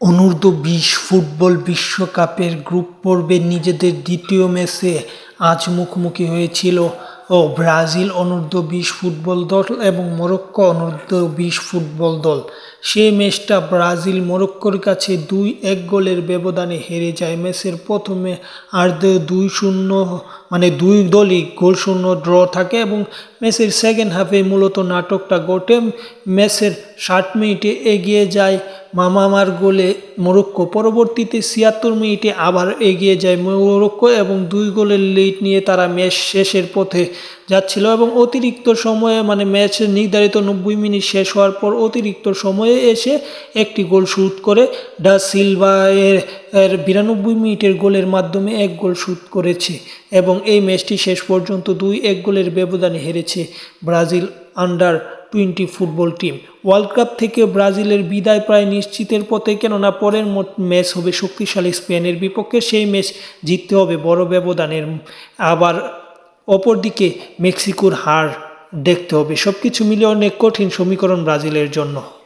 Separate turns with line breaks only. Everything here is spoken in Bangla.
অনূর্ধ্ব বিশ ফুটবল বিশ্বকাপের গ্রুপ পর্বের নিজেদের দ্বিতীয় ম্যাচে আজ মুখোমুখি হয়েছিল। ও ব্রাজিল অনূর্ধ্ব বিশ ফুটবল দল এবং মরক্কো অনূর্ধ্ব বিশ ফুটবল দল। সেই ম্যাচটা ব্রাজিল মরক্কোর কাছে দুই এক গোলের ব্যবধানে হেরে যায়। ম্যাচের প্রথমে আর দুই শূন্য মানে দুই দলই গোল শূন্য ড্র থাকে এবং ম্যাচের সেকেন্ড হাফে মূলত নাটকটা ঘটে। ম্যাচের ষাট মিনিটে এগিয়ে যায় মামামার গোলে মোরক্কো। পরবর্তীতে ছিয়াত্তর মিনিটে আবার এগিয়ে যায় মরক্কো এবং দুই গোলের লিড নিয়ে তারা ম্যাচ শেষের পথে যাচ্ছিল এবং অতিরিক্ত সময়ে মানে ম্যাচের নির্ধারিত নব্বই মিনিট শেষ হওয়ার পর অতিরিক্ত সময়ে এসে একটি গোল শুট করে। ডা সিলভা এর এর বিরানব্বই মিনিটের গোলের মাধ্যমে এক গোল শুট করেছে এবং এই ম্যাচটি শেষ পর্যন্ত দুই এক গোলের ব্যবধানে হেরেছে Brazil under twenty football team. World cup থেকে ব্রাজিলের বিদায় প্রায় নিশ্চিতের পথে, কেননা পরের মোট ম্যাচ হবে শক্তিশালী স্পেনের বিপক্ষে, সেই ম্যাচ জিততে হবে বড় ব্যবধানের। আবার অপরদিকে মেক্সিকোর হার দেখতে হবে। সব কিছু মিলে অনেক কঠিন সমীকরণ ব্রাজিলের জন্য।